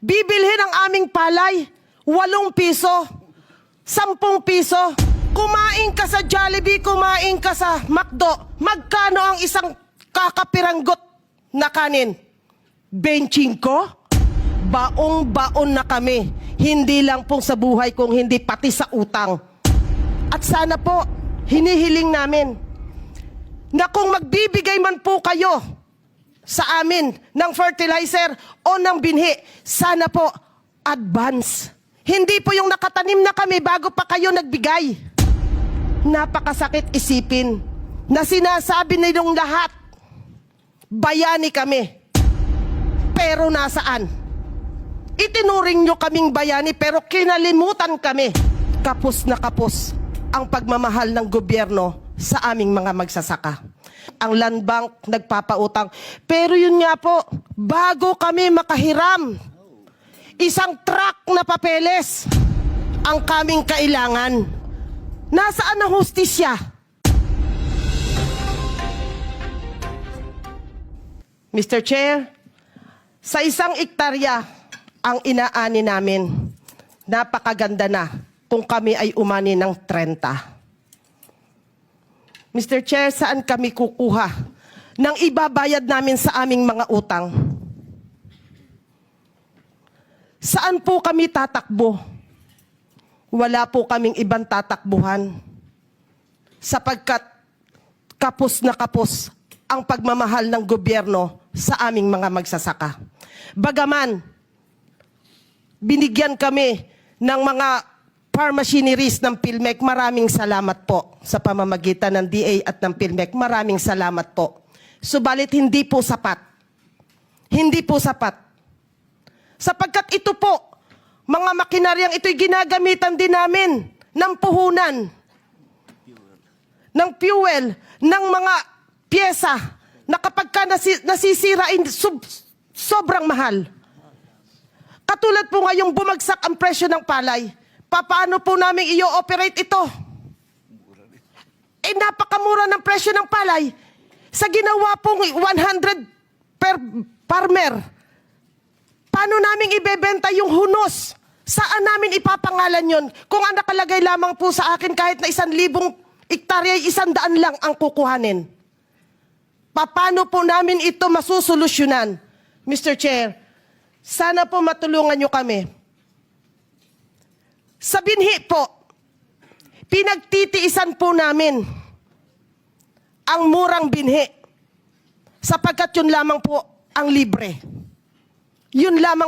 bibilhin ang aming palay, walong piso, sampung piso. Kumain ka sa Jollibee, kumain ka sa McDo. Magkano ang isang kakapiranggot na kanin? Benching ko? Baong-baon na kami. Hindi lang pong sa buhay kung hindi pati sa utang. At sana po, hinihiling namin na kung magbibigay man po kayo sa amin ng fertilizer o ng binhi, sana po advance. Hindi po yung nakatanim na kami bago pa kayo nagbigay. Napakasakit isipin na sinasabi nilang lahat, bayani kami. Pero nasaan? Itinuring nyo kaming bayani pero kinalimutan kami. Kapos na kapos ang pagmamahal ng gobyerno sa aming mga magsasaka. Ang land bank nagpapautang. Pero yun nga po, bago kami makahiram, isang truck na papeles ang kaming kailangan. Nasaan ang hustisya? Mr. Chair, sa isang ektarya ang inaani namin, napakaganda na kung kami ay umani ng 30. Mr. Chair, saan kami kukuha ng ibabayad namin sa aming mga utang? Saan po kami tatakbo? Wala po kaming ibang tatakbuhan. Sapagkat kapos na kapos ang pagmamahal ng gobyerno sa aming mga magsasaka. Bagaman, binigyan kami ng mga farm machineries ng PhilMec. Maraming salamat po sa pamamagitan ng DA at ng PhilMec. Maraming salamat po. Subalit hindi po sapat. Hindi po sapat. Sapagkat ito po, mga makinaryang ito'y ginagamitan din namin ng puhunan, ng fuel, ng mga pyesa na kapag ka nasi, nasisirain, sub- sobrang mahal. Katulad po ngayong bumagsak ang presyo ng palay, paano po namin i-operate ito? Eh napakamura ng presyo ng palay. Sa ginawa pong 100 per farmer, paano namin ibebenta yung hunos? Saan namin ipapangalan yon? Kung ang nakalagay lamang po sa akin kahit na isang libong ektarya, isang daan lang ang kukuhanin. Paano po namin ito masusolusyonan? Mr. Chair, sana po matulungan nyo kami. Sa binhi po, pinagtitiisan po namin ang murang binhi sapagkat yun lamang po ang libre. Yun lamang